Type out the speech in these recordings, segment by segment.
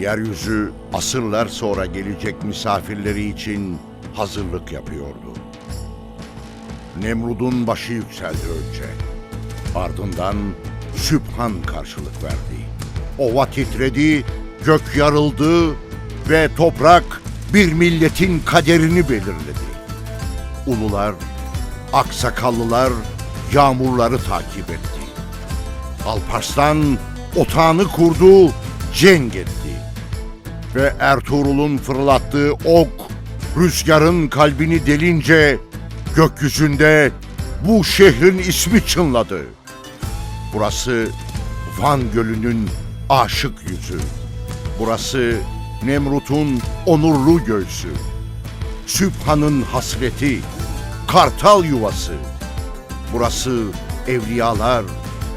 Yeryüzü asırlar sonra gelecek misafirleri için hazırlık yapıyordu. Nemrud'un başı yükseldi önce. Ardından Sübhan karşılık verdi. Ova titredi, gök yarıldı ve toprak bir milletin kaderini belirledi. Ulular, aksakallılar yağmurları takip etti. Alparslan otağını kurdu, cenk etti. Ve Ertuğrul'un fırlattığı ok rüzgarın kalbini delince gökyüzünde bu şehrin ismi çınladı. Burası Van Gölü'nün aşık yüzü. Burası Nemrut'un onurlu göğsü. Sübhan'ın hasreti, kartal yuvası. Burası evliyalar,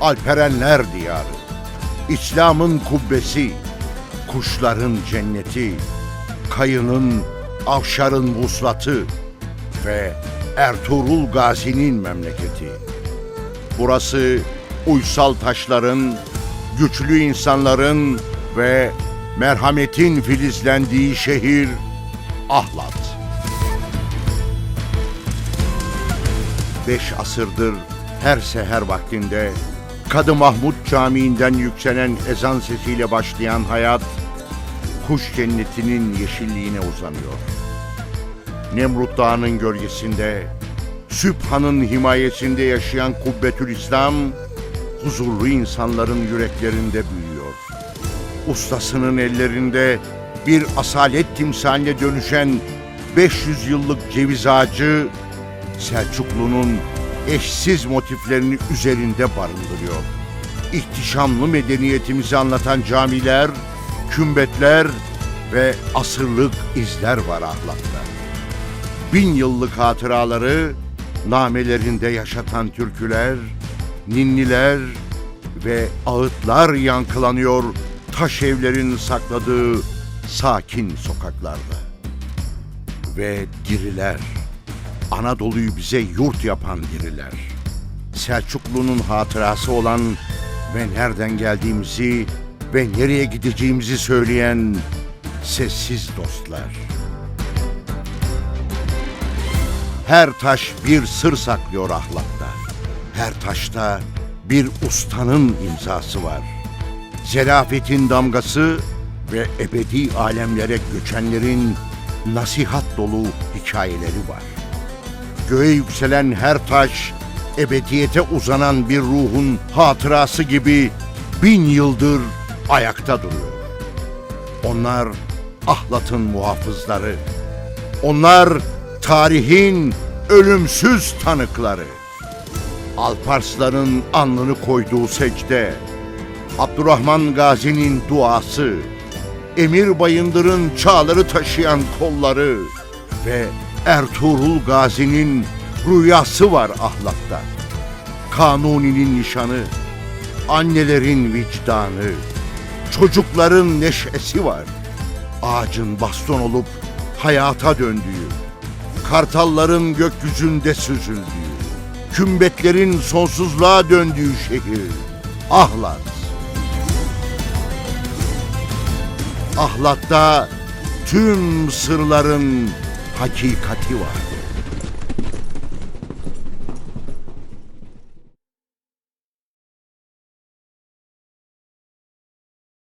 alperenler diyarı. İslam'ın kubbesi, kuşların cenneti, kayının, avşarın vuslatı ve Ertuğrul Gazi'nin memleketi. Burası uysal taşların, güçlü insanların ve merhametin filizlendiği şehir Ahlat. Beş asırdır her seher vaktinde Kadı Mahmud Camii'nden yükselen ezan sesiyle başlayan hayat, kuş cennetinin yeşilliğine uzanıyor. Nemrut Dağı'nın gölgesinde, Sübhan'ın himayesinde yaşayan Kubbetül İslam, huzurlu insanların yüreklerinde büyüyor. Ustasının ellerinde bir asalet timsaline dönüşen 500 yıllık ceviz ağacı, Selçuklu'nun eşsiz motiflerini üzerinde barındırıyor. İhtişamlı medeniyetimizi anlatan camiler, kümbetler ve asırlık izler var ahlakta. Bin yıllık hatıraları namelerinde yaşatan türküler, ninniler ve ağıtlar yankılanıyor taş evlerin sakladığı sakin sokaklarda. Ve diriler, Anadolu'yu bize yurt yapan diriler. Selçuklu'nun hatırası olan ve nereden geldiğimizi ve nereye gideceğimizi söyleyen sessiz dostlar. Her taş bir sır saklıyor ahlakta. Her taşta bir ustanın imzası var. Zerafetin damgası ve ebedi alemlere göçenlerin nasihat dolu hikayeleri var. Göğe yükselen her taş, ebediyete uzanan bir ruhun hatırası gibi bin yıldır ayakta duruyor. Onlar ahlatın muhafızları. Onlar tarihin ölümsüz tanıkları. Alparslan'ın alnını koyduğu secde, Abdurrahman Gazi'nin duası, Emir Bayındır'ın çağları taşıyan kolları ve Ertuğrul Gazi'nin rüyası var ahlakta. Kanuni'nin nişanı, annelerin vicdanı, çocukların neşesi var. Ağacın baston olup hayata döndüğü, kartalların gökyüzünde süzüldüğü, kümbetlerin sonsuzluğa döndüğü şehir, Ahlat. Ahlat'ta tüm sırların hakikati var.